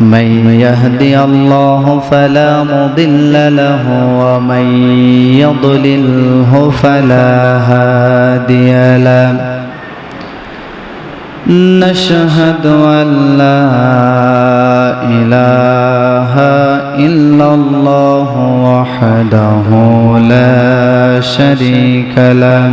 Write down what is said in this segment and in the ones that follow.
من يهدي الله فلا مضل له ومن يضلله فلا هادي له. نشهد أن لا إله إلا الله وحده لا شريك له.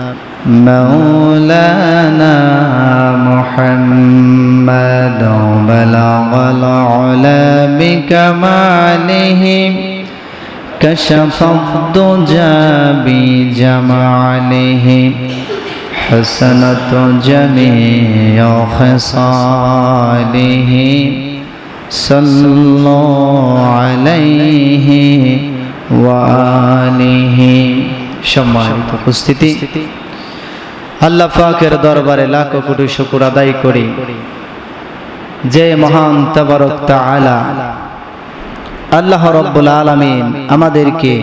مولانا محمد بلغ العلا بكماله كشف الضجى بجماله حسنة جميع خصاله صلوا عليه وآله সম্মানিত উপস্থিতি আল্লাহ পাকের দরবারে লাখো কোটি শুকুর আদায় করি। যে মহান তবরক তাআলা আল্লাহ রব্বুল আলামিন আমাদেরকে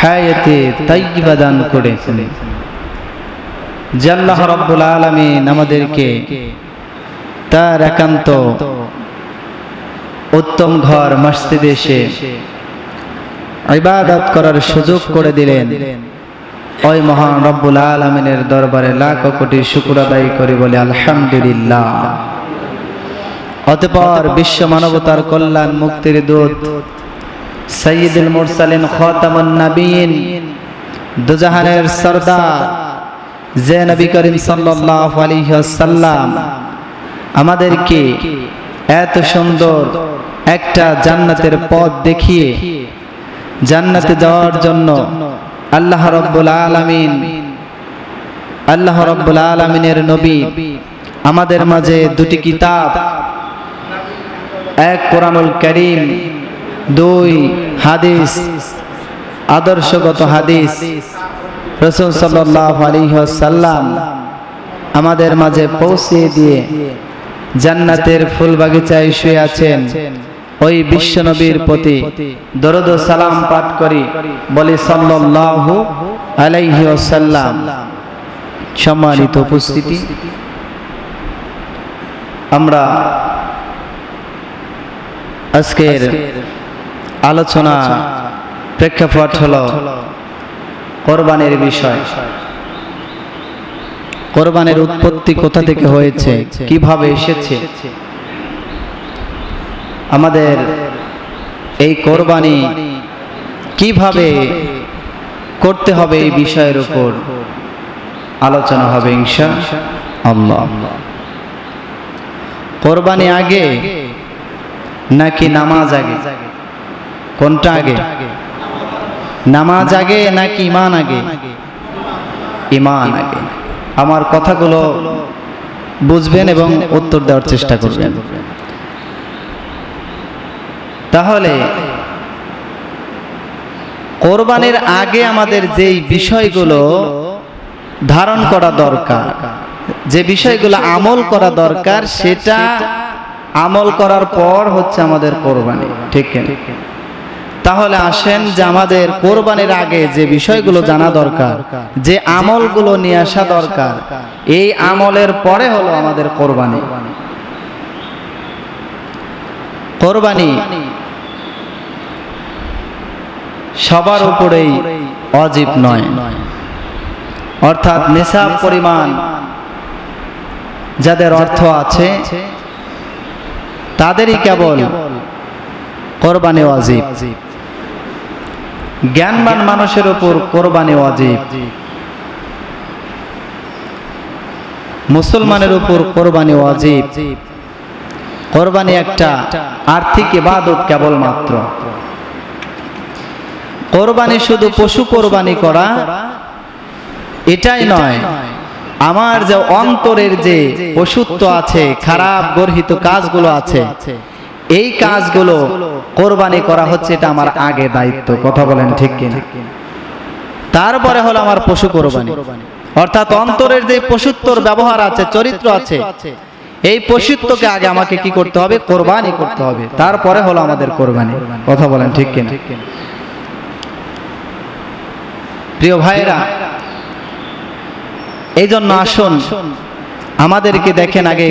হায়াতে তাইয়্যিবা দান করেছেন। যে আল্লাহ রব্বুল আলামিন আমাদেরকে তার একান্ত উত্তম ঘর, মসজিদে এসে ইবাদত করার সুযোগ করে দিলেন। ওই মহান রব্বুল আলমিনের দরবারে লাখ কোটি শুকুর আদায় করি বলে আলহামদুলিল্লাহ। অতপর বিশ্ব মানবতার কল্যাণ মুক্তির দূত সৈয়দুল মুরসালিন খতামুন নবীন দুজাহানের সরদার যে নবী করিম সাল্লাল্লাহু আলাইহি ওয়াসাল্লাম আমাদেরকে এত সুন্দর একটা জান্নাতের পথ দেখিয়ে জান্নাতে যাওয়ার জন্য আল্লাহ রব্বুল আলামিন, আল্লাহ রব্বুল আলামিনের নবী, আমাদের মাঝে দুটি কিতাব, এক কোরআনুল করিম, দুই হাদিস, আদর্শগত হাদিস। রসুল সাল্লাহ আলিহাসাল্লাম আমাদের মাঝে পৌঁছিয়ে দিয়ে জান্নাতের ফুল বাগিচায় শুয়ে আছেন। ওই বিশ্ব নবীর প্রতি দরদ সালাম পাঠ করি, বলি সাল্লাল্লাহু আলাইহি ওয়াসাল্লাম। সম্মানিত উপস্থিতি। আমরা আজকের আলোচনা প্রেক্ষাপট হলো কোরবানের বিষয়। কোরবানের উৎপত্তি কোথা থেকে হয়েছে, কীভাবে এসেছে আমাদের এই কোরবানি কীভাবে করতে হবে এই বিষয়ের উপর আলোচনা হবে ইনশা আল্লাহ। কোরবানি আগে নাকি নামাজ আগে? কোনটা আগে? নামাজ আগে নাকি ইমান আগে? ইমান আগে। আমার কথাগুলো বুঝবেন এবং উত্তর দেওয়ার চেষ্টা করবেন। তাহলে কোরবানির আগে আমাদের যেই বিষয়গুলো ধারণ করা দরকার যে বিষয়গুলো আমল করা দরকার সেটা আমল করার পর হচ্ছে আমাদের কোরবানি ঠিক তাহলে আসেন যে আমাদের কোরবানির আগে যে বিষয়গুলো জানা দরকার যে আমলগুলো নিয়ে আসা দরকার এই আমলের পরে হলো আমাদের কোরবানি। কোরবানি সবার উপরেই অজীব নয়। অর্থাৎ নেশাব পরিমাণ যাদের অর্থ আছে, তাদেরই কেবল কোরবানি অজীব জ্ঞানবান মানুষের উপর কোরবানি অজীব মুসলমানের উপর কোরবানি অজীব কোরবানি একটা আর্থিক ইবাদত কেবলমাত্র। কোরবানি শুধু পশু কোরবানি করা এটাই নয়। আমার যে অন্তরের যে পশুত্ব আছে খারাপ গর্হিত কাজগুলো আছে এই কাজগুলো কোরবানি করা হচ্ছে এটা আমার আগে দায়িত্ব। কথা বলেন ঠিক কিনা? তারপরে হলো আমার পশু কোরবানি। অর্থাৎ অন্তরের যে পশুত্বর ব্যবহার আছে চরিত্র আছে এই পশুত্বকে আগে আমাকে কি করতে হবে? কোরবানি করতে হবে। তারপরে হলো আমাদের কোরবানি। কথা বলেন ঠিক কিনা? প্রিয় ভাইরা এই জন্য আসুন আমাদেরকে দেখেন আগে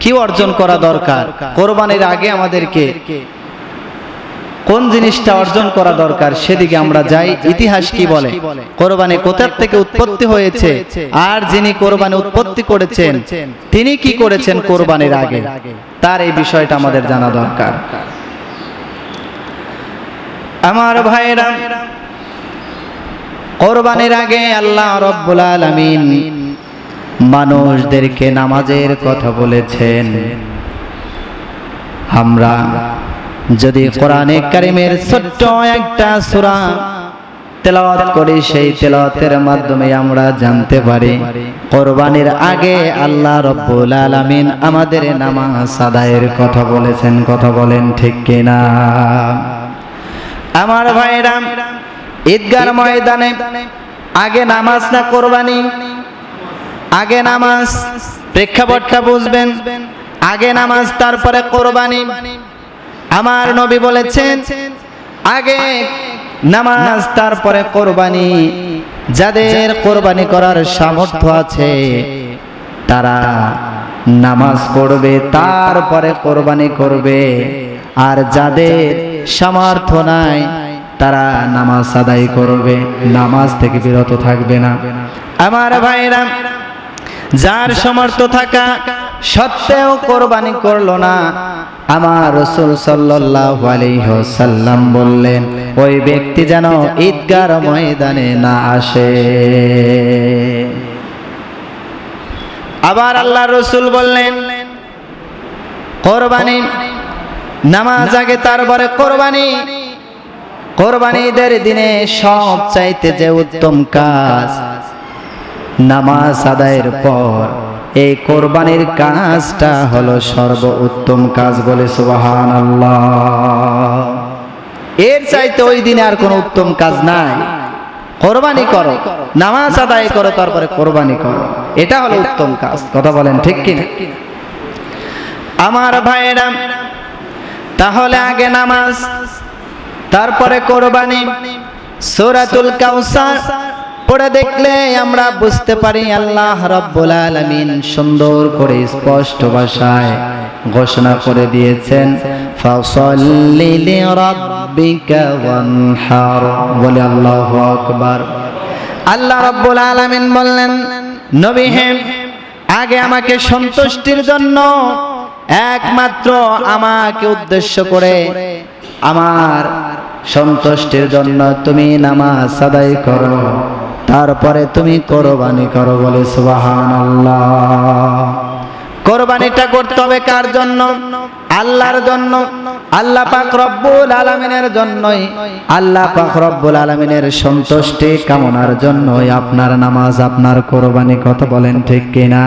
কি অর্জন করা দরকার কোরবানির আগে আমাদেরকে কোন জিনিসটা অর্জন করা দরকার সেদিকে আমরা যাই ইতিহাস কি বলে? কোরবানি কোথার থেকে উৎপত্তি হয়েছে? আর যিনি কোরবানি উৎপত্তি করেছেন তিনি কি করেছেন কোরবানির আগে? তার এই বিষয়টা আমাদের জানা দরকার। আমার ভাইরা কোরবানির আগে আল্লাহ রব্বুল আলামিন মানুষদেরকে নামাজের কথা বলেছেন। আমরা যদি কোরআনে কারিমের ছোট্ট একটা সূরা তেলাওয়াত করি, সেই তেলাওয়াতের মাধ্যমে আমরা জানতে পারি, কোরবানির আগে আল্লাহ রব্বুল আলামিন আমাদের নামাজ আদায়ের কথা বলেছেন। কথা বলেন ঠিক কিনা? আমার ভাইরা ঈদগার ময়দানে আগে নামাজ না কোরবানি? আগে নামাজ প্রেক্ষাপটটা বুঝবেন। আগে নামাজ, তারপরে কোরবানি। আমার নবী বলেছেন, আগে নামাজ, তারপরে কোরবানি। যাদের কোরবানি করার সামর্থ্য আছে, তারা নামাজ পড়বে, তারপরে কোরবানি করবে। আর যাদের সামর্থ্য নাই তারা নামাজ আদায় করবে, নামাজ থেকে বিরত থাকবে না। আমার ভাইরা, যার সমর্থ থাকা সত্ত্বেও কোরবানি করল না, আমার রসুল সাল্লাল্লাহু আলাইহি বললেন, ওই ব্যক্তি যেন ঈদগার ময়দানে না আসে। আবার আল্লাহ রসুল বললেন, কোরবানি, নামাজ আগে, তারপরে কোরবানি। কোরবানিদের দিনে সব চাইতে যে উত্তম কাজ, নামাজ আদায়ের পর এই কোরবানির কাজটা হলো সর্ব উত্তম কাজ বলে সুবাহান এর চাইতে ওই দিনে আর কোনো উত্তম কাজ নাই। কোরবানি করো, নামাজ আদায় করো, তারপরে কোরবানি করো। এটা হলো উত্তম কাজ, কথা বলেন ঠিক কি আমার ভাইরা তাহলে আগে নামাজ তারপরে কোরবানি। সূরাতুল কাউসার পড়ে দেখলে আমরা বুঝতে পারি আল্লাহ রাব্বুল আলামিন সুন্দর করে স্পষ্ট ভাষায় ঘোষণা করে দিয়েছেন, ফাসাল্লি লিরাব্বিকা ওয়ানহার। বলে আল্লাহু আকবার। আল্লাহ রাব্বুল আলামিন বললেন, নবী হে, আগে আমাকে সন্তুষ্টির জন্য একমাত্র আমাকে উদ্দেশ্য করে আমার সন্তুষ্টির জন্য তুমি নামাজ আদায় করো। তারপরে তুমি কোরবানি করো বলে সুবাহান কোরবানিটা করতে হবে কার জন্য? আল্লাহর জন্য আল্লাহ পাক রব্বুল আলামিনের জন্যই আল্লাহ পাক রব্বুল আলামিনের সন্তুষ্টি কামনার জন্যই আপনার নামাজ আপনার কোরবানি কত বলেন ঠিক কিনা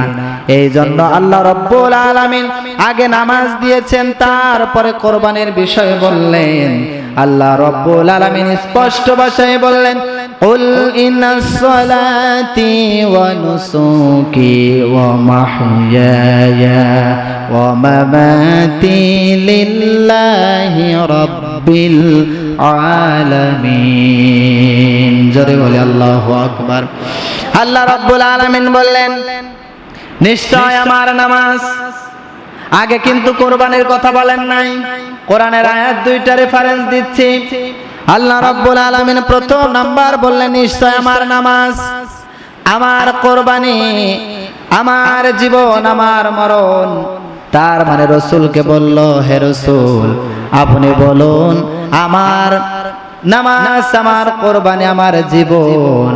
এই জন্য আল্লাহ রব্বুল আলামিন আগে নামাজ দিয়েছেন তারপরে কোরবানির বিষয়ে বললেন আল্লাহ রব্বুল আলামিন স্পষ্ট ভাষায় বললেন قل إن صلاتي ونسكي ومحياي ومماتي লিল্লাহি রব্বিল আলামিন। জোরে বলে আল্লাহু আকবার। আল্লাহ রব্বুল আলামিন বললেন, নিশ্চয় আমার নামাজ আগে কিন্তু কোরবানির কথা বলেন নাই। কোরআনের আয়াত দুইটা রেফারেন্স দিচ্ছি। আল্লাহ রব্বুল আলামিন প্রথম নাম্বার বললেন, নিশ্চয় আমার নামাজ আমার কোরবানি, আমার জীবন, আমার মরণ তার মানে রসুলকে বলল, হে রসুল, আপনি বলুন, আমার নামাজ, আমার কোরবানি, আমার জীবন,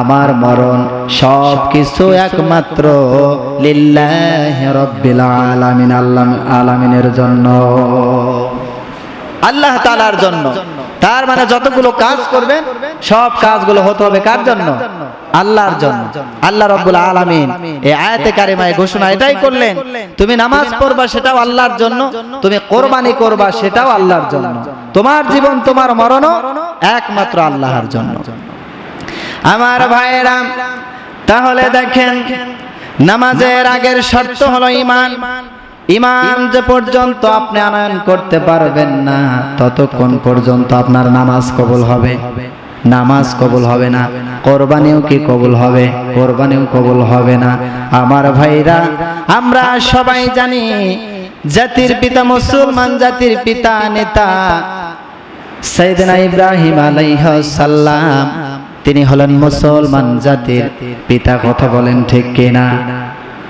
আমার মরণ সব কিছু একমাত্র আলামিন আলামিনের জন্য, আল্লাহ তালার জন্য। তার মানে যতগুলো কাজ করবেন সব কাজগুলো হতে হবে কার জন্য? আল্লাহর জন্য। আল্লাহ রব্বুল আলামিন এই আয়াতে কারিমায় ঘোষণা এটাই করলেন। তুমি নামাজ পড়বা সেটাও আল্লাহর জন্য তুমি কোরবানি করবা সেটাও আল্লাহর জন্য। তোমার জীবন তোমার মরণও একমাত্র আল্লাহর জন্য। আমার ভাইয়েরা তাহলে দেখেন নামাজের আগের শর্ত হলো ইমান ইমান যে পর্যন্ত আপনি আনয়ন করতে পারবেন না, ততক্ষণ পর্যন্ত আপনার নামাজ কবুল হবে। নামাজ কবুল হবে না, কোরবানিও কি কবুল হবে, কোরবানিও কবুল হবে না। আমার ভাইরা, আমরা সবাই জানি জাতির পিতা মুসলমান, জাতির পিতা নেতা সাইদিনা ইব্রাহিম সালাম, তিনি হলেন মুসলমান জাতির পিতা, কথা বলেন ঠিক কিনা?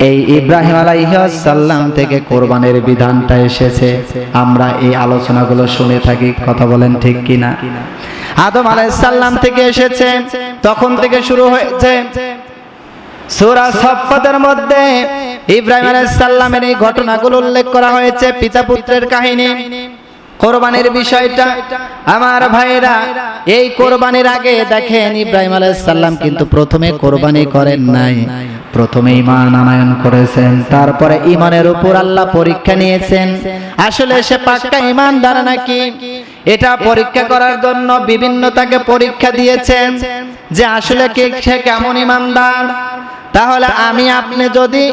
এই ইব্রাহিম আলাইহাল্লাম থেকে কোরবানের বিধানটা এসেছে। আমরা এই আলোচনাগুলো শুনে থাকি, কথা বলেন ঠিক কিনা? আদম আলাইসাল্লাম থেকে এসেছে, তখন থেকে শুরু হয়েছে সুরা সফতের মধ্যে ইব্রাহিম আলাইসাল্লামের এই ঘটনাগুলো উল্লেখ করা হয়েছে পিতা পুত্রের কাহিনী। কোরবানির বিষয়টা আমার ভাইরা, এই কোরবানির আগে দেখেন ইব্রাহিম আলাইসাল্লাম কিন্তু প্রথমে কোরবানি করেন নাই। প্রথমে ইমান আনায়ন করেছেন, তারপরে ইমানের উপর আল্লাহ পরীক্ষা নিয়েছেন। আসলে সে পাক্কা ইমানদার নাকি? এটা পরীক্ষা করার জন্য বিভিন্ন তাকে পরীক্ষা দিয়েছেন যে আসলে কে সে কেমন ইমানদার? তাহলে আমি আপনি যদি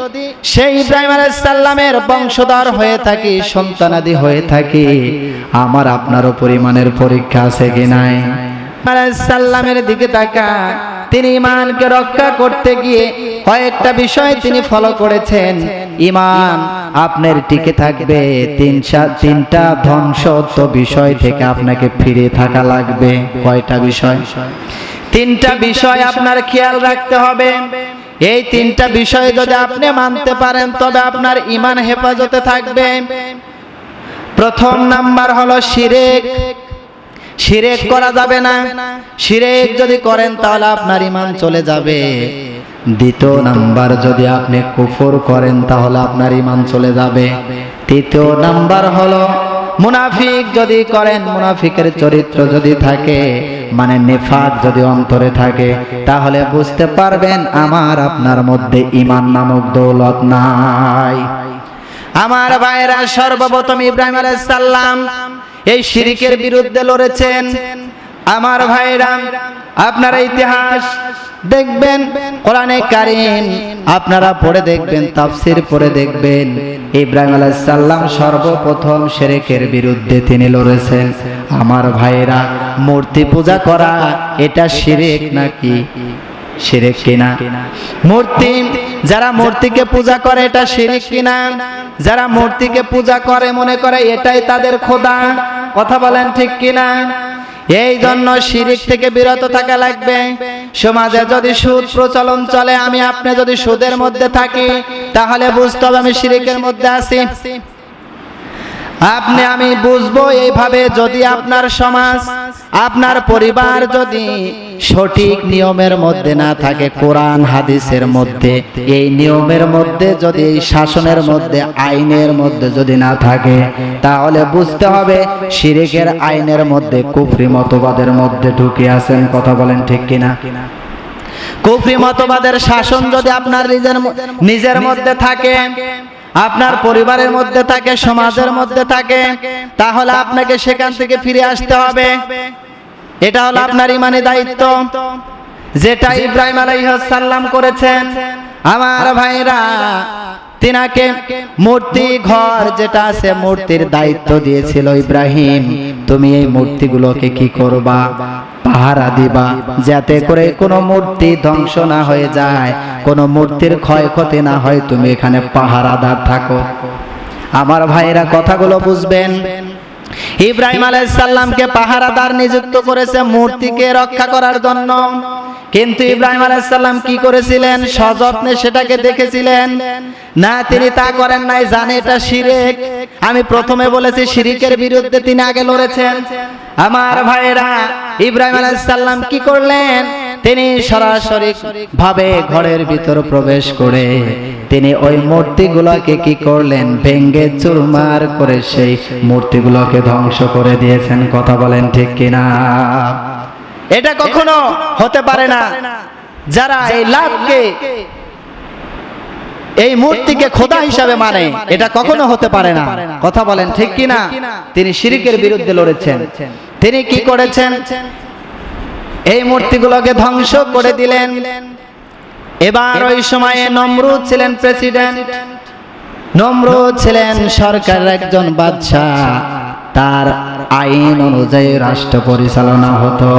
সেই ইব্রাহিম আলাইসাল্লামের বংশধর হয়ে থাকি সন্তানাদি হয়ে থাকি আমার আপনার পরিমাণের পরীক্ষা আছে কি নাই? আলাইসাল্লামের দিকে তাকান তিনি ইমানকে রক্ষা করতে গিয়ে কয়েকটা বিষয় তিনি ফলো করেছেন। ইমান আপনার টিকে থাকবে, তিন তিনটা ধ্বংসত্ব বিষয় থেকে আপনাকে ফিরে থাকা লাগবে। কয়টা বিষয়? তিনটা বিষয় আপনার খেয়াল রাখতে হবে। এই তিনটা বিষয় যদি আপনি মানতে পারেন, তবে আপনার ইমান হেফাজতে থাকবে। প্রথম নাম্বার হলো শিরেক। শিরেক করা যাবে না। শিরেক যদি করেন, তাহলে আপনার ইমান চলে যাবে। দ্বিতীয় নাম্বার যদি আপনি কুফর করেন, তাহলে আপনার ইমান চলে যাবে। তৃতীয় নাম্বার হলো, মুনাফিক যদি করেন, মুনাফিকের চরিত্র যদি থাকে মানে নেফাক যদি অন্তরে থাকে, তাহলে বুঝতে পারবেন আমার আপনার মধ্যে ইমান নামক দৌলত নাই। আমার ভাইরা সর্বপ্রথম ইব্রাহিম আলাইহিস সালাম এই শিরিকের বিরুদ্ধে লড়েছেন। আমার ভাইরা, আপনারা ইতিহাস দেখবেন, কোরআনে কারিম, আপনারা পড়ে দেখবেন, তাফসির পড়ে দেখবেন। ইব্রাহিম আলাইহিস সালাম সর্বপ্রথম শিরিকের বিরুদ্ধে তিনি লড়েছেন। আমার ভাইরা, মূর্তি পূজা করা, এটা শিরিক নাকি? শিরিক কিনা? মূর্তি, যারা মূর্তিকে পূজা করে, এটা শিরিক কিনা? যারা মূর্তিকে পূজা করে, মনে করে, এটাই তাদের খোদা। কথা বলেন ঠিক কিনা? এই জন্য শিরিক থেকে বিরত থাকা লাগবে। সমাজে যদি সুদ প্রচলন চলে, আমি আপনি যদি সুদের মধ্যে থাকি, তাহলে বুঝতে হবে আমি শিরিকের মধ্যে আছি। আপনি আমি বুঝব এইভাবে যদি আপনার সমাজ আপনার পরিবার যদি সঠিক নিয়মের মধ্যে না থাকে কোরআন হাদিসের মধ্যে এই নিয়মের মধ্যে যদি এই শাসনের মধ্যে আইনের মধ্যে যদি না থাকে তাহলে বুঝতে হবে শিরিকের আইনের মধ্যে কুফরি মতবাদের মধ্যে ঢুকে আছেন কথা বলেন ঠিক কিনা? কুফরি মতবাদের শাসন যদি আপনার নিজের নিজের মধ্যে থাকে আপনার পরিবারের মধ্যে থাকে, সমাজের মধ্যে থাকে, তাহলে আপনাকে সেখান থেকে ফিরে আসতে হবে। এটা হলো আপনার ইমানি দায়িত্ব। যেটা ইব্রাহিম আলাইহাল্লাম করেছেন, আমার ভাইরা, তিনাকে মূর্তি ঘর যেটা আছে, মূর্তির দায়িত্ব দিয়েছিল ইব্রাহিম। তুমি এই মূর্তিগুলোকে কি করবা? পাহারা দিবা, যাতে করে কোনো মূর্তি ধ্বংস না হয়ে যায়, কোনো মূর্তির ক্ষয়ক্ষতি না হয়, তুমি এখানে পাহারাদার থাকো। আমার ভাইরা কথাগুলো বুঝবেন। ইব্রাহিম আলাইসাল্লামকে পাহারাদার নিযুক্ত করেছে মূর্তিকে রক্ষা করার জন্য। কিন্তু ইব্রাহিম আলাইসাল্লাম কি করেছিলেন? সযত্নে সেটাকে দেখেছিলেন। না, তিনি তা করেন নাই, জানে এটা শিরেক। আমি প্রথমে বলেছি, শিরিকের বিরুদ্ধে তিনি আগে লড়েছেন। আমার ভাইয়েরা, ইব্রাহিম আলাইসাল্লাম কি করলেন? তিনি সরাসরি ভাবে ঘরের ভিতর প্রবেশ করে, তিনি ওই মূর্তিগুলোকে কি করলেন? ভেঙ্গে চুরমার করে সেই মূর্তিগুলোকে ধ্বংস করে দিয়েছেন। কথা বলেন ঠিক কিনা? এটা কখনো হতে পারে না। যারা এই লাভকে, এই মূর্তিকে খোদা হিসাবে মানে এটা কখনো হতে পারে না। কথা বলেন ঠিক কিনা? তিনি শিরিকের বিরুদ্ধে লড়েছেন। তিনি কি করেছেন? এই মূর্তিগুলোকে ধ্বংস করে দিলেন। এবার ওই সময়ে নমরুদ ছিলেন প্রেসিডেন্ট। নমরুদ ছিলেন সরকারের একজন বাদশাহ। তার আইন অনুযায়ী রাষ্ট্র পরিচালনা হতো।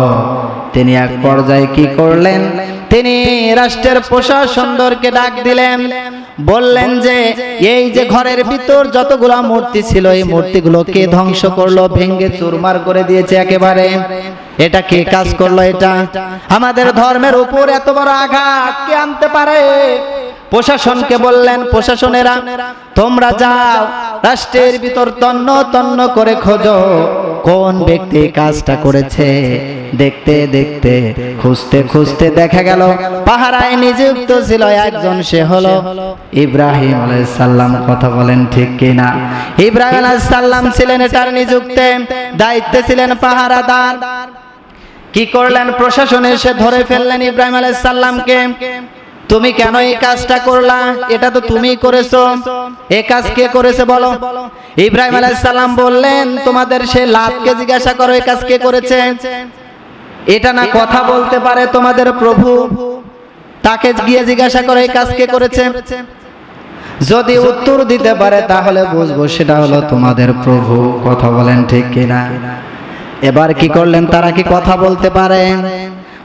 তিনি এক পর্যায়ে কি করলেন? তিনি রাষ্ট্রের প্রশাসনদেরকে ডাক দিলেন। বললেন যে, এই যে ঘরের ভিতর যতগুলো মূর্তি ছিল, এই মূর্তিগুলোকে ধ্বংস করল ভেঙ্গে চুরমার করে দিয়েছে একেবারে। এটা কে কাজ করল এটা? আমাদের ধর্মের উপর এত বড় আঘাত, কে আনতে পারে? প্রশাসনকে বললেন, প্রশাসনেরা, তোমরা যাও, রাষ্ট্রের ভিতর তন্ন তন্ন করে খোঁজো। কোন ব্যক্তি কাজটা করেছে? দেখতে দেখতে, খুঁজতে খুঁজতে দেখা গেল, পাহারায় নিযুক্ত ছিল একজন, সে হলো ইব্রাহিম আলাইসাল্লাম কথা বলেন ঠিক কিনা? ইব্রাহিম আলাইসাল্লাম ছিলেন এটার নিযুক্তে, দায়িত্বে ছিলেন পাহারাদার। কি করলেন? প্রশাসনে এসে ধরে ফেললেন ইব্রাহিম আলাইসাল্লামকে তুমি কেন এই কাজটা করলা? এটা তো তুমি করেছ। এই কাজ কে করেছে বলো? ইব্রাহিম আলাইসাল্লাম বললেন, তোমাদের সে লাতকে জিজ্ঞাসা করো, এই কাজ কে করেছে? এটা না কথা বলতে পারে তোমাদের প্রভু? তাকে গিয়ে জিজ্ঞাসা করো, এই কাজ কে করেছে? যদি উত্তর দিতে পারে, তাহলে বুঝব সেটা হলো তোমাদের প্রভু। কথা বলেন ঠিক কিনা? এবার কি করলেন? তারা কি কথা বলতে পারে?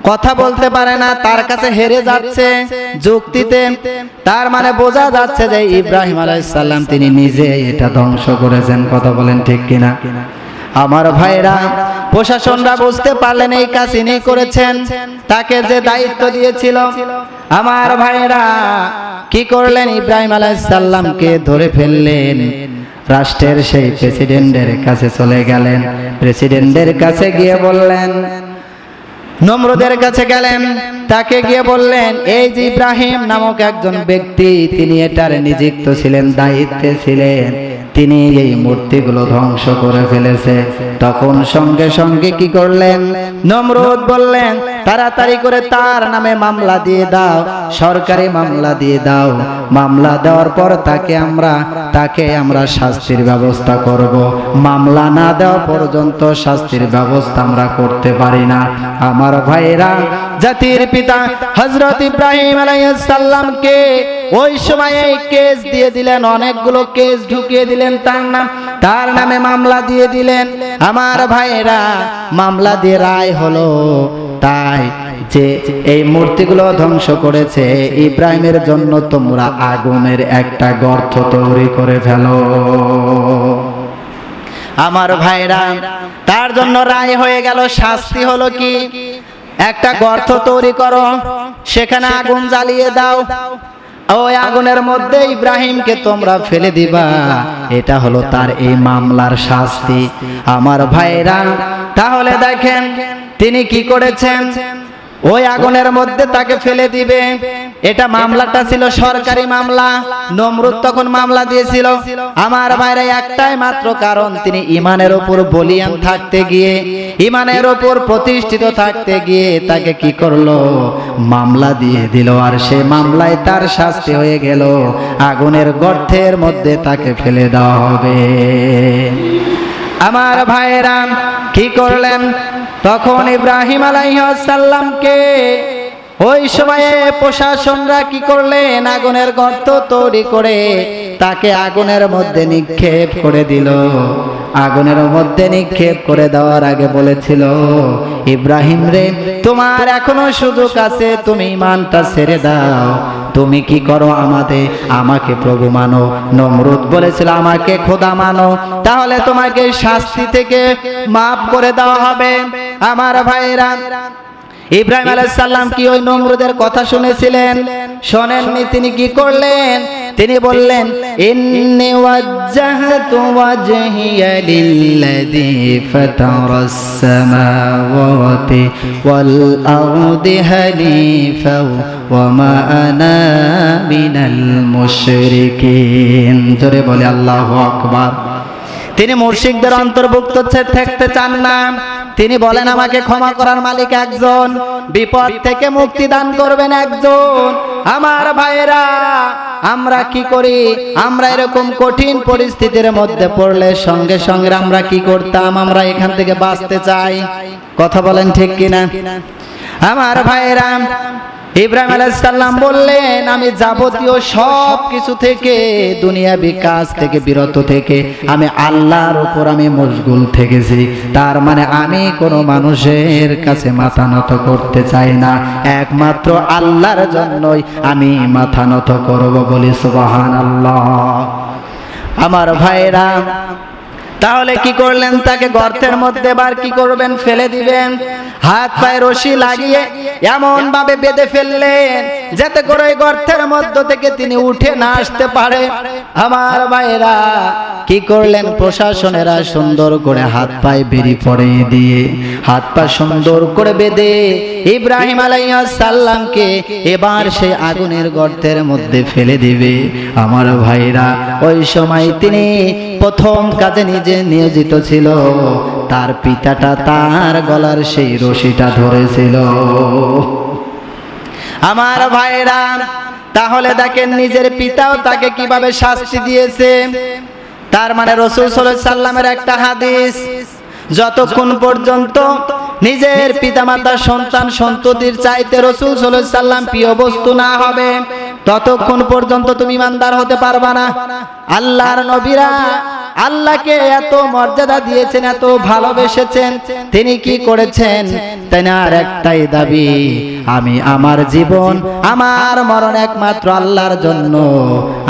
কথা বলতে পারে না, তার কাছে হেরে যাচ্ছে যুক্তিতে। তার মানে বোঝা যাচ্ছে যে ইব্রাহিম আলাইসাল্লাম তিনি নিজে এটা ধ্বংস করেছেন, কথা বলেন ঠিক কিনা? আমার ভাইরা, প্রশাসনরা বুঝতে পারলেন এই কাজ ইনি করেছেন, তাকে যে দায়িত্ব দিয়েছিল। আমার ভাইরা, কি করলেন? ইব্রাহিম আলাইসাল্লামকে ধরে ফেললেন। রাষ্ট্রের সেই প্রেসিডেন্টের কাছে চলে গেলেন। প্রেসিডেন্টের কাছে গিয়ে বললেন নম্রদের কাছে গেলেন। তাকে গিয়ে বললেন, এই যে ইব্রাহিম নামক একজন ব্যক্তি, তিনি এটার নিযুক্ত ছিলেন, দায়িত্বে ছিলেন। তিনি এই মূর্তিগুলো ধ্বংস করে ফেলেছে। তখন সঙ্গে সঙ্গে কি করলেন? নমরুদ বললেন, তাড়াতাড়ি করে তার নামে মামলা দিয়ে দাও, সরকারি মামলা দিয়ে দাও। মামলা দেওয়ার পর তাকে আমরা তাকে আমরা শাস্তির ব্যবস্থা করব। মামলা না দেওয়া পর্যন্ত শাস্তির ব্যবস্থা আমরা করতে পারি না। আমার ভাইরা, জাতির পিতা হজরত ইব্রাহিম আলাইসাল্লামকে ওই সময় এই কেস দিয়ে দিলেন, অনেকগুলো কেস ঢুকিয়ে দিলেন তার নাম। তার নামে মামলা দিয়ে দিলেন। আমার ভাইরা মামলা দিয়ে রায় হলো। তাই যে এই মূর্তিগুলো ধ্বংস করেছে, ইব্রাহিমের জন্য তোমরা আগুনের একটা গর্ত তৈরি করে ফেলো। আমার ভাইরা, তার জন্য রায় হয়ে গেল, শাস্তি হলো কি? একটা গর্ত তৈরি করো, সেখানে আগুন জ্বালিয়ে দাও। ওই আগুনের মধ্যে ইব্রাহিমকে তোমরা ফেলে দিবা। এটা হলো তার এই মামলার শাস্তি। আমার ভাইরা, তাহলে দেখেন তিনি কি করেছেন? ওই আগুনের মধ্যে তাকে ফেলে দিবে। এটা মামলাটা ছিল সরকারি মামলা। নমরুদ তখন মামলা দিয়েছিল। আমার ভাইরা একটাই মাত্র কারণ, তিনি ইমানের ওপর বলিয়ান থাকতে গিয়ে, ইমানের ওপর প্রতিষ্ঠিত থাকতে গিয়ে তাকে কি করল? মামলা দিয়ে দিল। আর সে মামলায় তার শাস্তি হয়ে গেল। আগুনের গর্তের মধ্যে তাকে ফেলে দেওয়া হবে। আমার ভাইয়েরা কি করলেন? তখন ইব্রাহিম আলাইসাল্লামকে ওই সময়ে প্রশাসনরা কি করলেন আগুনের গর্ত তৈরি করে তাকে আগুনের মধ্যে নিক্ষেপ করে দিল। আগুনের মধ্যে নিক্ষেপ করে দেওয়ার আগে বলেছিল, ইব্রাহিম রে, তোমার এখনও সুযোগ আছে, তুমি ইমানটা ছেড়ে দাও। তুমি কি করো আমাদের? আমাকে প্রভু মানো, নমরুদ বলেছিল আমাকে খোদা মানো। তাহলে তোমাকে শাস্তি থেকে মাফ করে দেওয়া হবে। আমার ভাইরা, ইব্রাহিম আলাইসাল্লাম কি ওই নমরুদের কথা শুনেছিলেন? শোনেননি তিনি কি করলেন? তিনি বললেন মিনাল জোরে বলে আল্লাহু আকবার। তিনি মুর্শিকদের অন্তর্ভুক্ত থাকতে চান না। তিনি বলেন, আমাকে ক্ষমা করার মালিক একজন। বিপদ থেকে মুক্তি দান করবেন একজন। আমার ভাইয়েরা আমরা কি করি? আমরা এরকম কঠিন পরিস্থিতির মধ্যে পড়লে সঙ্গে সঙ্গে আমরা কি করতাম? আমরা এখান থেকে বাঁচতে চাই। কথা বলেন ঠিক কিনা? আমার ভাইয়েরা, ইব্রাহিম আলাইসাল্লাম বললেন, আমি যাবতীয় সব কিছু থেকে দুনিয়া বিকাশ থেকে, বিরত থেকে, আমি আল্লাহর উপর আমি মশগুল থেকেছি। তার মানে আমি কোনো মানুষের কাছে মাথা নত করতে চাই না। একমাত্র আল্লাহর জন্যই আমি মাথা নত করব বলি সুবাহান আল্লাহ আমার ভাইরা তাহলে কি করলেন? তাকে গর্তের মধ্যে বার কি করবেন? ফেলে দিবেন। হাত পায়ে রশি লাগিয়ে এমন ভাবে বেঁধে ফেললেন, যাতে করে গর্তের মধ্য থেকে তিনি উঠে না আসতে পারে। আমার ভাইরা কি করলেন? প্রশাসনেরা সুন্দর করে হাত পায়ে বেরি পড়িয়ে দিয়ে, হাত পা সুন্দর করে বেঁধে ইব্রাহিম আলাইসাল্লামকে এবার সে আগুনের গর্তের মধ্যে ফেলে দিবে। আমার ভাইরা ওই সময় তিনি প্রথম কাজে নিজে নিয়োজিত ছিল, তার পিতাটা তার গলার সেই রশিটা ধরেছিল। আমার ভাইরা, তাহলে দেখেন নিজের পিতাও তাকে কীভাবে শাস্তি দিয়েছে। তার মানে রসুল সাল্লামের একটা হাদিস, যতক্ষণ পর্যন্ত নিজের পিতামাতা সন্তান সন্ততির চাইতে রসুল সাল্লাম প্রিয় বস্তু না হবে ততক্ষণ পর্যন্ত তুমি ইমানদার হতে পারবা না। আল্লাহর নবীরা আল্লাহকে এত মর্যাদা দিয়েছেন, এত ভালোবেসেছেন, তিনি কি করেছেন? তেনার একটাই দাবি, আমি আমার জীবন, আমার মরণ একমাত্র আল্লাহর জন্য।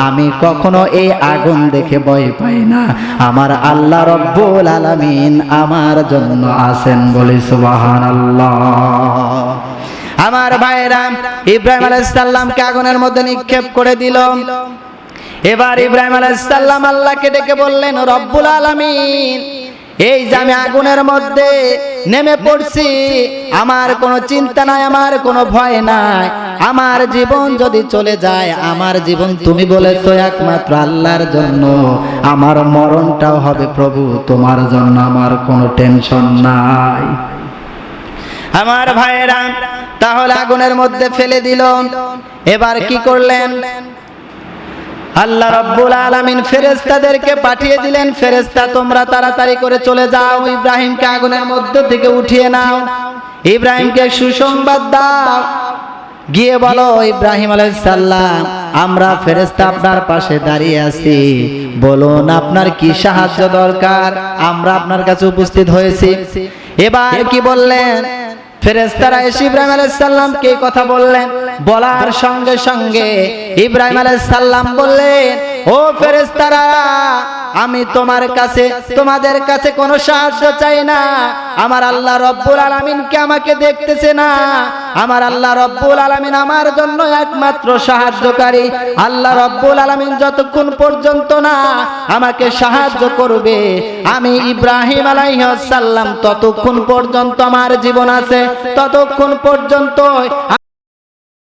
আমি কখনো এই আগুন দেখে ভয় পাই না। আমার আল্লাহ রব্বুল আলামিন আমার জন্য আছেন বলি সুবাহান আল্লাহ আমার ভাইরা, ইব্রাহিম আলাইসাল্লামকে আগুনের মধ্যে নিক্ষেপ করে দিল। এবার ইব্রাহিম আলাইসাল্লাম আল্লাহকে ডেকে বললেন, রব্বুল আলামিন, এই যে আমি আগুনের মধ্যে নেমে পড়ছি, আমার কোনো চিন্তা নাই, আমার কোনো ভয় নাই। আমার জীবন যদি চলে যায়, আমার জীবন তুমি বলেছ একমাত্র আল্লাহর জন্য। আমার মরণটাও হবে প্রভু তোমার জন্য, আমার কোনো টেনশন নাই। আমার ভাইয়েরা তাহলে আগুনের মধ্যে ফেলে দিল। এবার কি করলেন? আল্লাহ রব্বুল আলামিন ফেরেশতাদেরকে পাঠিয়ে দিলেন ফেরেশতা তোমরা তাড়াতাড়ি করে চলে যাও ইব্রাহিমকে আগুনের মধ্য থেকে উঠিয়ে নাও। ইব্রাহিমকে সুসংবাদ দাও। গিয়ে বলো ইব্রাহিম আলাইসাল্লাম আমরা ফেরেশতা আপনার পাশে দাঁড়িয়ে আছি। বলুন আপনার কি সাহায্য দরকার? আমরা আপনার কাছে উপস্থিত হয়েছি। এবার কি বললেন? ফেরেস্তারা এসে ইব্রাহিম আলাইসাল্লামকে কে কথা বললেন। বলার সঙ্গে সঙ্গে ইব্রাহিম আলাইসাল্লাম বললেন, ও ফেরেস্তারা আমি তোমার কাছে, তোমাদের কাছে কোনো সাহায্য চাই না। আমার আল্লাহ রব্বুল আলামিনকে আমাকে দেখতেছে না? আমার আল্লাহ রব্বুল আলামিন আমার জন্য একমাত্র সাহায্যকারী। আল্লাহ রব্বুল আলামিন যতক্ষণ পর্যন্ত না আমাকে সাহায্য করবে, আমি ইব্রাহিম আলাইহিস সালাম ততক্ষণ পর্যন্ত আমার জীবন আছে, ততক্ষণ পর্যন্ত